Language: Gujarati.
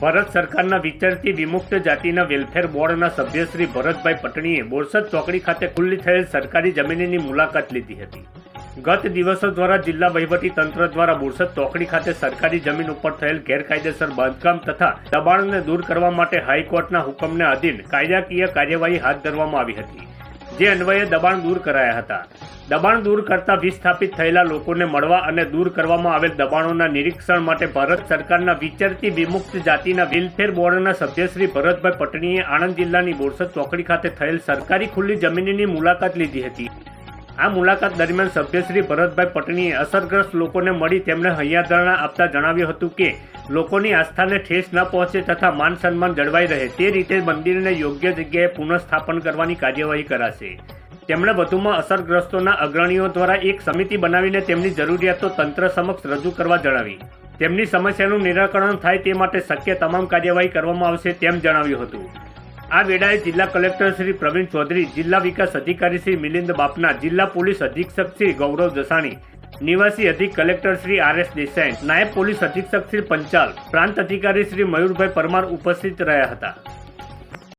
ભારત સરકારના વિચારથી વિમુક્ત જાતિના વેલફેર બોર્ડના સભ્ય શ્રી ભરતભાઈ પટણીએ બોરસદ ચોકડી ખાતે ખુલ્લી થયેલ સરકારી જમીનની મુલાકાત લીધી હતી. ગત દિવસો દ્વારા જિલ્લા વહીવટી તંત્ર દ્વારા બોરસદ ચોકડી ખાતે સરકારી જમીન ઉપર થયેલ ગેરકાયદેસર બાંધકામ તથા દબાણને દૂર કરવા માટે હાઈકોર્ટના હુકમને આધીન કાયદાકીય કાર્યવાહી હાથ ધરવામાં આવી હતી. જે અન્વયે દબાણ દૂર કરાયા હતા. દબાણ દૂર કરતા વિસ્થાપિત થયેલા લોકોને મળવા અને દૂર કરવામાં આવેલ દબાણોના નિરીક્ષણ માટે ભારત સરકારના વિચરતી વિમુક્ત જાતિના વેલફેર બોર્ડના સભ્ય શ્રી ભરતભાઈ પટણીએ આણંદ જિલ્લાની બોરસદ ચોકડી ખાતે થયેલ સરકારી ખુલ્લી જમીનની મુલાકાત લીધી હતી. આ મુલાકાત દરમિયાન સભ્ય શ્રી ભરતભાઈ પટણીએ અસરગ્રસ્ત લોકોને મળી તેમણે હૈયાધારણા આપતા જણાવ્યું હતું કે લોકોની આસ્થાને ઠેસ ન પહોંચે તથા માન સન્માન જળવાઈ રહે તે રીતે મંદિરને યોગ્ય જગ્યાએ પુનઃસ્થાપન કરવાની કાર્યવાહી કરાશે. તેમણે વધુમાં અસરગ્રસ્તોના અગ્રણીઓ દ્વારા એક સમિતિ બનાવીને તેમની જરૂરિયાતો તંત્ર સમક્ષ રજૂ કરવા જણાવી. તેમની સમસ્યાનું નિરાકરણ થાય તે માટે શક્ય તમામ કાર્યવાહી કરવામાં આવશે તેમ જણાવ્યું હતું. આ વેળાએ જિલ્લા કલેક્ટર શ્રી પ્રવીણ ચૌધરી, જિલ્લા વિકાસ અધિકારી શ્રી મિલિંદ બાપના, જિલ્લા પોલીસ અધિક્ષક શ્રી ગૌરવ જસાણી નિવાસી અધિક collector Shri R S Desai, નાયબ પોલીસ અધિક્ષક શ્રી પંચાલ, પ્રાંત અધિકારી શ્રી મયુરભાઈ પરમાર ઉપસ્થિત રહ્યા હતા.